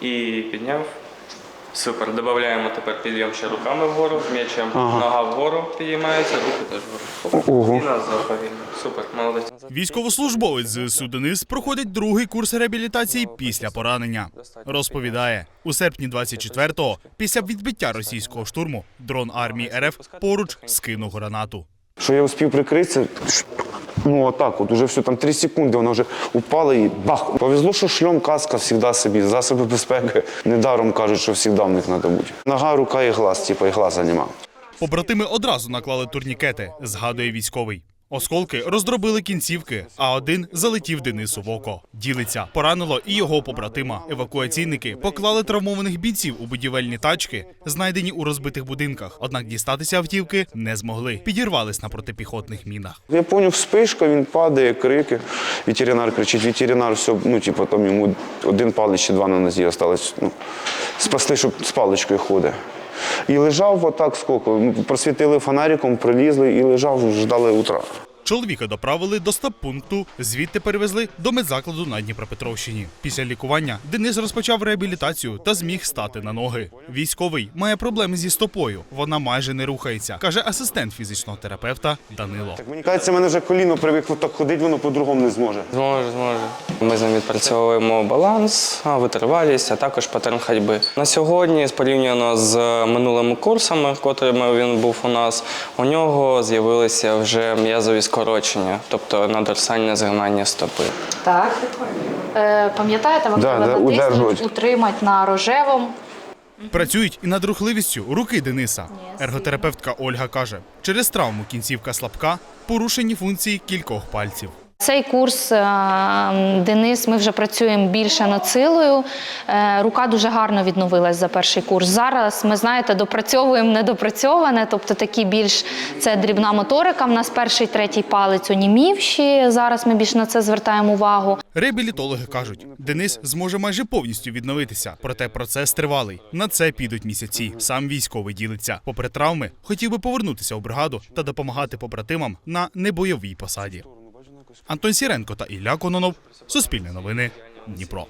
і підняв. Супер. Додаємо тепер підйом ще руками вгору, м'ячем Ага. нога вгору підіймається, руки теж вгору. Ого. І назад повільно. Супер, молодець. Військовослужбовець ЗСУ Денис проходить другий курс реабілітації після поранення. Розповідає, у серпні 24-го, після відбиття російського штурму, дрон армії РФ поруч скинув гранату. Що я успів прикритися, ну отак, от уже все, там 3 секунди, вона вже упала і бах. Повезло, що шльом, каска завжди собі, засоби безпеки. Недаром кажуть, що завжди в них треба бути. Нога, рука і глаз, типу, і глаза нема. Побратими одразу наклали турнікети, згадує військовий. Осколки роздробили кінцівки, а один залетів Денису в око. Ділиться, поранило і його побратима. Евакуаційники поклали травмованих бійців у будівельні тачки, знайдені у розбитих будинках. Однак дістатися автівки не змогли. Підірвались на протипіхотних мінах. Я поняв, вспишка, він падає, крики. Ветеринар кричить, ветеринар, все, ну, типу, там йому один палець чи два на нозі осталось. Ну, спасли, щоб з паличкою ходить. І лежав отак скільки, ну, просвітили фонариком, прилізли і лежав, ждали утра. Чоловіка доправили до стаб-пункту, звідти перевезли до медзакладу на Дніпропетровщині. Після лікування Денис розпочав реабілітацію та зміг стати на ноги. Військовий має проблеми зі стопою. Вона майже не рухається, каже асистент фізичного терапевта Данило. Так мені кажеться, мене вже коліно привикло так ходити, воно по-другому не зможе. Зможе, зможе. Ми з ним відпрацьовуємо баланс, а, витривалість, а також паттерн ходьби. На сьогодні, порівняно з минулими курсами, котрими він був у нас, у нього з'явилися вже м'язові скорочення, тобто надорсальне згинання стопи. Так. Е, пам'ятаєте, вам Да, треба да, натиснути, удержувати. утримати на рожевому. Працюють і над рухливістю руки Дениса. Ерготерапевтка Ольга каже, через травму кінцівка слабка, порушені функції кількох пальців. Цей курс е, Денис, ми вже працюємо більше над силою. Е, Рука дуже гарно відновилась за перший курс. Зараз ми знаєте, допрацьовуємо недопрацьоване, тобто такі більш це дрібна моторика. В нас перший, третій палець онімівші. Зараз ми більш на це звертаємо увагу. Реабілітологи кажуть, Денис зможе майже повністю відновитися, проте процес тривалий. На це підуть місяці. Сам військовий ділиться. Попри травми, хотів би повернутися у бригаду та допомагати побратимам на небойовій посаді. Антон Сіренко та Ілля Кононов. Суспільне новини. Дніпро.